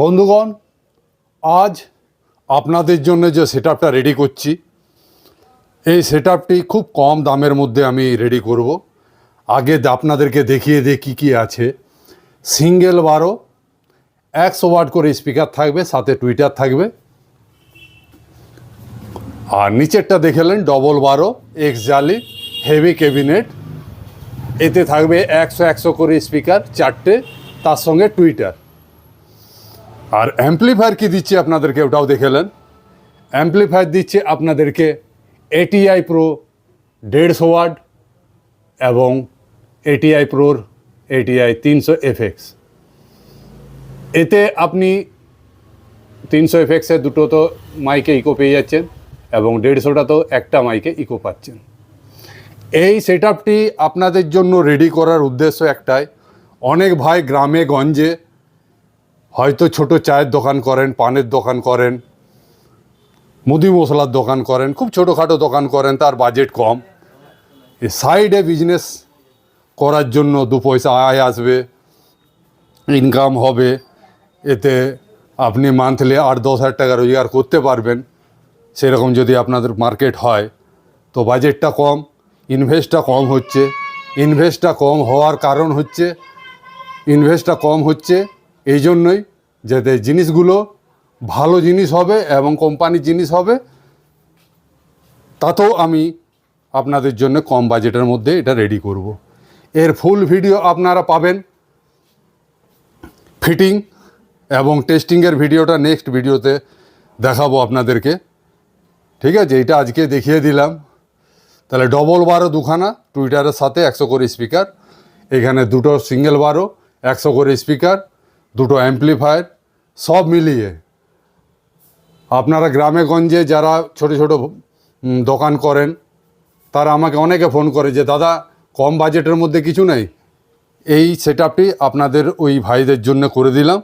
বন্ধুগণ, আজ আপনাদের জন্য যে সেট রেডি করছি, এই সেট খুব কম দামের মধ্যে আমি রেডি করব। আগে আপনাদেরকে দেখিয়ে দিই কী কী আছে। সিঙ্গেল বারো একশো ওয়াট করে স্পিকার থাকবে, সাথে টুইটার থাকবে। আর নিচেরটা দেখেলেন ডবল বারো এক্স জালি হেভি ক্যাবিনেট এতে থাকবে একশো একশো করে স্পিকার চারটে, তার সঙ্গে টুইটার আর অ্যাম্পলিফায়ার কি দিচ্ছে আপনাদেরকে? ওটাও দেখেলেন অ্যাম্পলিফায়ার দিচ্ছে আপনাদেরকে এটিআই প্রো দেড়শো ওয়াট এবং এটিআই প্রোর এটিআই তিনশো এফএক্স এতে আপনি তিনশো এফএক্সের দুটো তো মাইকে ইকো পেয়ে যাচ্ছেন এবং দেড়শোটা তো একটা মাইকে ইকো পাচ্ছেন। এই সেট আপনাদের জন্য রেডি করার উদ্দেশ্য একটাই। অনেক ভাই গ্রামে, গঞ্জে হয়তো ছোট চায়ের দোকান করেন, পানের দোকান করেন, মুদি মশলার দোকান করেন, খুব ছোটোখাটো দোকান করেন, তার বাজেট কম। সাইডে বিজনেস করার জন্য দু পয়সা আয় আসবে ইনকাম হবে, এতে আপনি মান্থলি আট দশ হাজার টাকা রোজগার করতে পারবেন। সেরকম যদি আপনাদের মার্কেট হয়, তো বাজেটটা কম ইনভেস্টটা কম হচ্ছে। ইনভেস্টটা কম হওয়ার কারণ হচ্ছে ইনভেস্টটা কম হচ্ছে এই জন্যই যাতে জিনিসগুলো ভালো জিনিস হবে এবং কোম্পানির জিনিস হবে, তাতেও আমি আপনাদের জন্য কম বাজেটের মধ্যে এটা রেডি করব। এর ফুল ভিডিও আপনারা পাবেন। ফিটিং এবং টেস্টিংয়ের ভিডিওটা নেক্সট ভিডিওতে দেখাবো আপনাদেরকে। ঠিক আছে এটা আজকে দেখিয়ে দিলাম। তাহলে ডবল বারো দুখানা টুইটারের সাথে একশো করে স্পিকার এখানে দুটো সিঙ্গেল বারো, একশো করে স্পিকার দুটো অ্যাম্পলিফায়ার সব মিলিয়ে। আপনারা গ্রামে গঞ্জে যারা ছোট ছোট দোকান করেন, তারা আমাকে অনেকে ফোন করে যে, দাদা, কম বাজেটের মধ্যে কিছু নেই। এই সেট আপনাদের ওই ভাইদের জন্য করে দিলাম,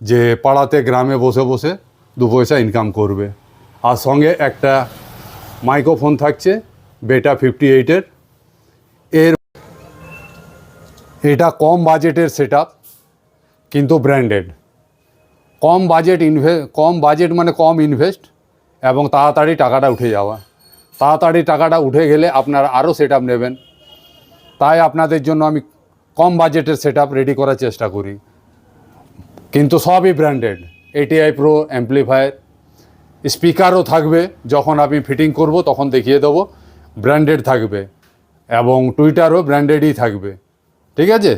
যে পাড়াতে, গ্রামে বসে বসে দু পয়সা ইনকাম করবে। আর সঙ্গে একটা মাইক্রোফোন থাকছে বেটা ফিফটি এইটের এর এটা কম বাজেটের সেট কিন্তু ব্র্যান্ডেড কম বাজেট ইনভে কম বাজেট মানে কম ইনভেস্ট এবং তাড়াতাড়ি টাকাটা উঠে যাওয়া। তাড়াতাড়ি টাকাটা উঠে গেলে আপনারা আরও সেট নেবেন। তাই আপনাদের জন্য আমি কম বাজেটের সেট রেডি করার চেষ্টা করি। কিন্তু সবই ব্র্যান্ডেড এটিআই প্রো অ্যাম্পলিফায়ার স্পিকারও থাকবে। যখন আমি ফিটিং করব, তখন দেখিয়ে দেবো। ব্র্যান্ডেড থাকবে এবং টুইটারও ব্র্যান্ডেডই থাকবে। ঠিক আছে?